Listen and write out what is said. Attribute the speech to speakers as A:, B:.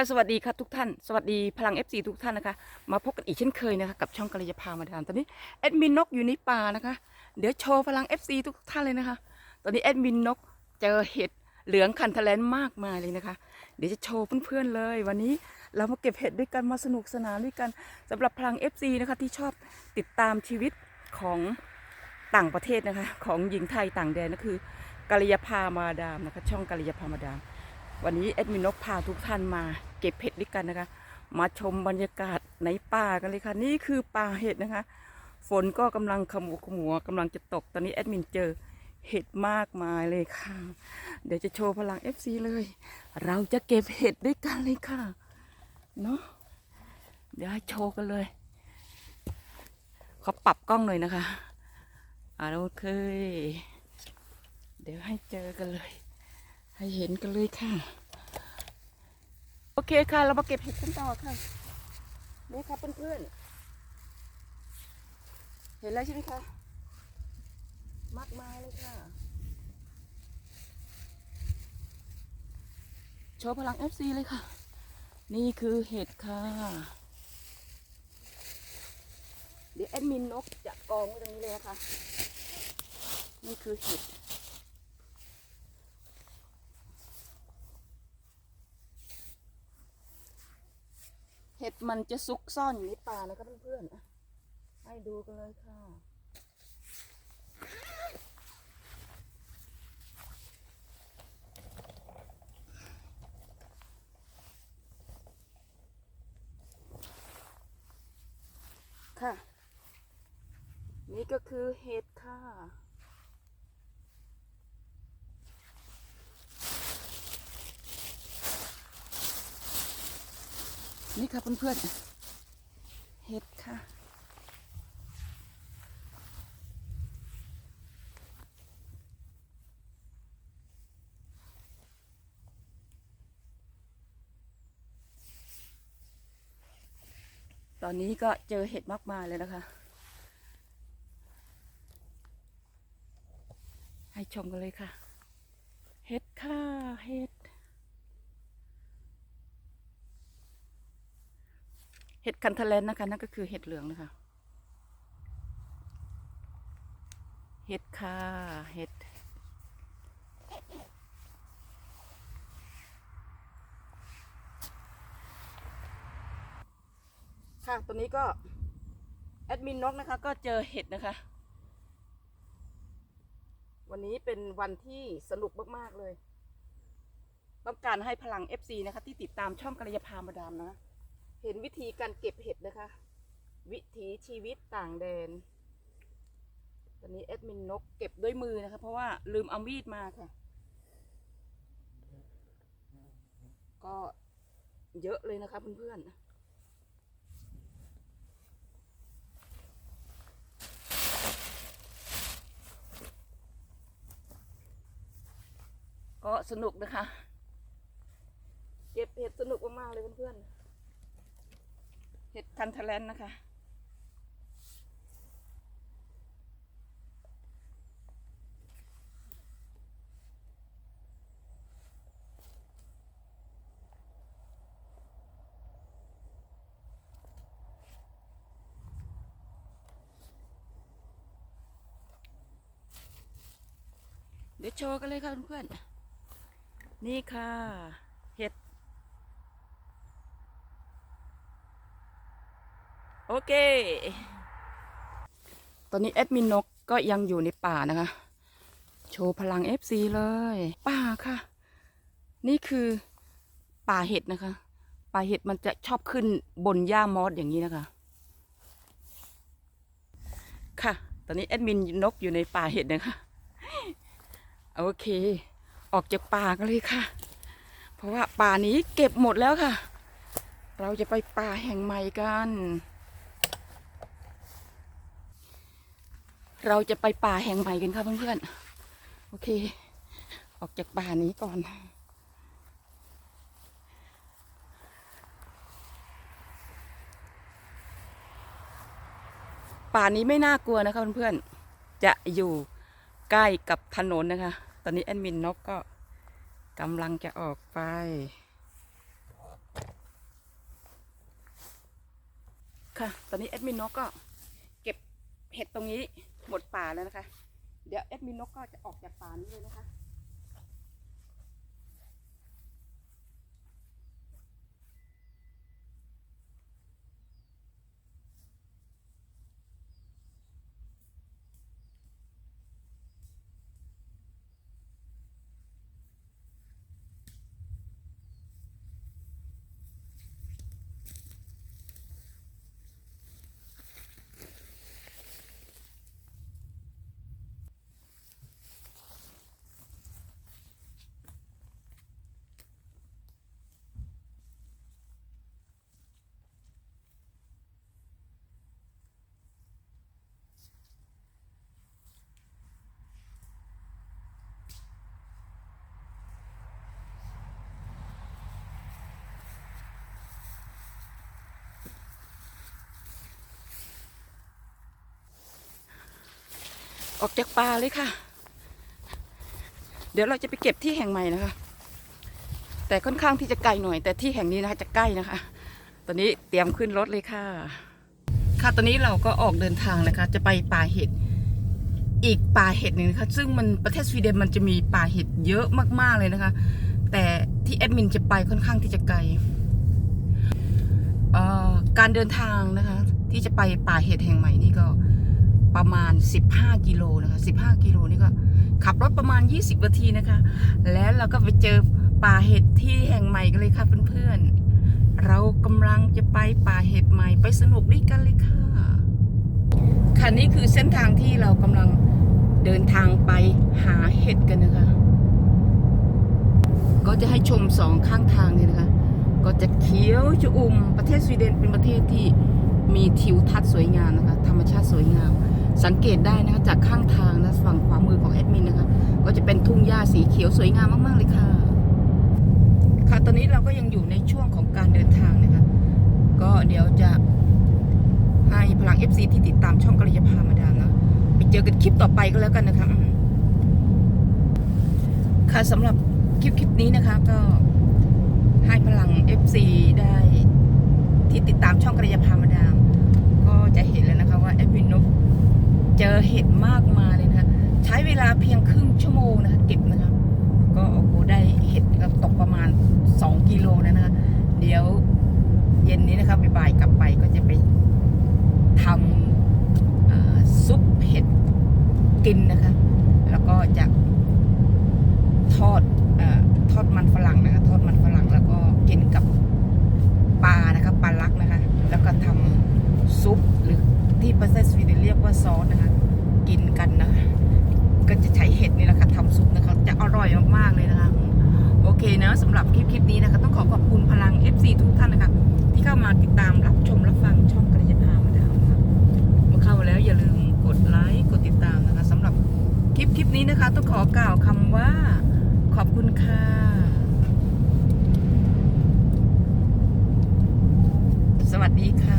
A: ค่ะสวัสดีค่ะทุกท่านสวัสดีพลัง FC ทุกท่านนะคะ มาพบกันอีกเช่นเคยนะคะกับช่องกัลยาพามาดามตอนนี้แอดมินนกอยู่ในป่านะคะ เดี๋ยวโชว์พลัง FC ทุกท่านเลยนะคะ ตอนนี้แอดมินนกเจอเห็ดเหลืองคันทะแลนมากมายเลยนะคะ เดี๋ยวจะโชว์เพื่อนๆเลย วันนี้เรามาเก็บเห็ดด้วยกันมาสนุกสนานด้วยกันสำหรับพลัง FC นะคะที่ชอบติดตามชีวิตของต่างประเทศนะคะ ของหญิงไทยต่างแดนก็คือกัลยาพามาดามนะคะ ช่องกัลยาพามาดาม วันนี้แอดมินนกพาทุกท่านมาเก็บเห็ดด้วยกันนะคะ มาชมบรรยากาศในป่ากันเลยค่ะ นี่คือป่าเห็ดนะคะ ฝนก็กำลังขมุกขมัวกำลังจะตก ตอนนี้แอดมินเจอเห็ดมากมายเลยค่ะ เดี๋ยวจะโชว์พลัง FC เลย เราจะเก็บเห็ดด้วยกันเลยค่ะ เนาะเดี๋ยวให้โชว์กันเลย เขาปรับกล้องหน่อยนะคะอ่าโอเค เดี๋ยวให้เจอกันเลย ให้เห็นกันเลยค่ะ โอเคค่ะ เรามาเก็บเห็ดกันต่อค่ะ นี่ค่ะเพื่อนๆ เห็นแล้วใช่ไหมคะ มากมายเลยค่ะ โชว์พลัง FC เลยค่ะ นี่คือเห็ดค่ะ เดี๋ยวแอดมินนกจะกองไว้ตรงนี้เลยนะคะ นี่คือเห็ด เห็ดมันจะซุกซ่อนอยู่ในป่านะคะเพื่อนๆให้ดูกันเลยค่ะ ค่ะ นี่ก็คือเห็ดค่ะ นี่ค่ะเพื่อนๆ เห็ดค่ะ ตอนนี้ก็เจอเห็ดมากมายเลยนะคะ ให้ชมกันเลยค่ะ เห็ดค่ะ เห็ด เห็ดคันทะเลนนะคะนั่นก็คือเห็ดเหลืองนะคะ เห็ดค่ะเห็ดค่ะตัวนี้ก็แอดมินนกนะคะ ก็เจอเห็ดนะคะ วันนี้เป็นวันที่สนุกมาก ๆ เลย ต้องการให้พลัง FC นะคะ ที่ติดตามช่องกัลยาพามาดามนะ เห็นวิธีการเก็บเห็ดนะคะ วิถีชีวิตต่างแดน ตอนนี้แอดมินนกเก็บด้วยมือนะคะ เพราะว่าลืมเอามีดมาค่ะ ก็เยอะเลยนะคะเพื่อนๆก็สนุกนะคะ เก็บเห็ดสนุกมากๆเลยเพื่อนๆ เห็ดคันทะแลนนะคะ เดี๋ยวโชว์กันเลยค่ะเพื่อนๆนี่ค่ะ เห็ด โอ เค ตอนนี้แอดมินนกก็ยังอยู่ในป่านะคะ โชว์พลัง FC เลย ป่าค่ะ นี่คือป่าเห็ดนะคะ ป่าเห็ดมันจะชอบขึ้นบนหญ้ามอสอย่างนี้นะคะ ค่ะ ตอนนี้แอดมินนกอยู่ในป่าเห็ดนะคะ โอเค ออกจากป่ากันเลยค่ะ เพราะว่าป่านี้เก็บหมดแล้วค่ะเราจะไปป่าแห่งใหม่กัน เราจะไปป่าแห่งใหม่กันค่ะเพื่อนๆ โอเค ออกจากป่านี้ก่อน ป่านี้ไม่น่ากลัวนะคะเพื่อนๆ จะอยู่ใกล้กับถนนนะคะ ตอนนี้แอดมินนกก็กำลังจะออกไปค่ะ ตอนนี้แอดมินนกก็ เห็ดตรงนี้หมดป่าแล้วนะคะ เดี๋ยวแอดมินนกก็จะออกจากป่านี้เลยนะคะ ออกจากป่าเลยค่ะ เดี๋ยวเราจะไปเก็บที่แห่งใหม่นะคะ แต่ค่อนข้างที่จะไกลหน่อย แต่ที่แห่งนี้นะคะจะใกล้นะคะ ตอนนี้เตรียมขึ้นรถเลยค่ะ ค่ะตอนนี้เราก็ออกเดินทางนะคะ จะไปป่าเห็ดอีกป่าเห็ดหนึ่งนะคะซึ่งมันประเทศสวีเดนมันจะมีป่าเห็ดเยอะมากๆเลยนะคะ แต่ที่แอดมินจะไปค่อนข้างที่จะไกลเอ่อการเดินทางนะคะ ที่จะไปป่าเห็ดแห่งใหม่นี่ก็ ประมาณ 15 กิโลนะคะ15 กิโลนี่ก็ขับรถประมาณ 20 นาทีนะคะ แล้วเราก็ไปเจอป่าเห็ดที่แห่งใหม่กันเลยค่ะเพื่อนๆ เรากำลังจะไปป่าเห็ดใหม่ไปสนุกด้วยกันเลยค่ะ ค่ะนี่คือเส้นทางที่เรากำลังเดินทางไปหาเห็ดกันนะคะ ก็จะให้ชมสองข้างทางนี่นะคะ ก็จะเขียวชอุ่มประเทศสวีเดนเป็นประเทศที่มีทิวทัศน์สวยงามนะคะ ธรรมชาติสวยงาม สังเกตได้นะคะจากข้างทางนะฝั่งขวามือของแอดมินนะคะ ก็จะเป็นทุ่งหญ้าสีเขียวสวยงามมาก ๆ เลยค่ะ ค่ะตอนนี้เราก็ยังอยู่ในช่วงของการเดินทางนะคะ ก็เดี๋ยวจะให้พลัง FC ที่ติดตามช่องกระยาพามาดามนะไปเจอกันคลิปต่อไปก็แล้วกันนะคะค่ะสำหรับคลิปคลิปนี้นะคะ ก็ให้พลัง FC ได้ที่ติดตามช่องกระยาพามาดาม ก็จะเห็นแล้วนะคะว่าแอดมินนก เจอเห็ดมากมายเลยนะคะ ใช้เวลาเพียงครึ่งชั่วโมงนะคะเก็บนะคะก็โอ้โหได้เห็ดก็ตกประมาณ 2 กิโลนะคะ เดี๋ยวเย็นนี้นะคะบ่ายกลับไปก็จะไปทำซุปเห็ดกินนะคะ แล้วก็จะทอดอทอดมันฝรั่งนะคะ ทอดมันฝรั่งแล้ว ติดตามรับชมรับฟังช่องกระยาพามาดามนะคะเมื่อเข้าแล้วอย่าลืมกดไลค์กดติดตามนะคะสำหรับคลิปคลิปนี้นะคะ ต้องขอกล่าวคำว่าขอบคุณค่ะ สวัสดีค่ะ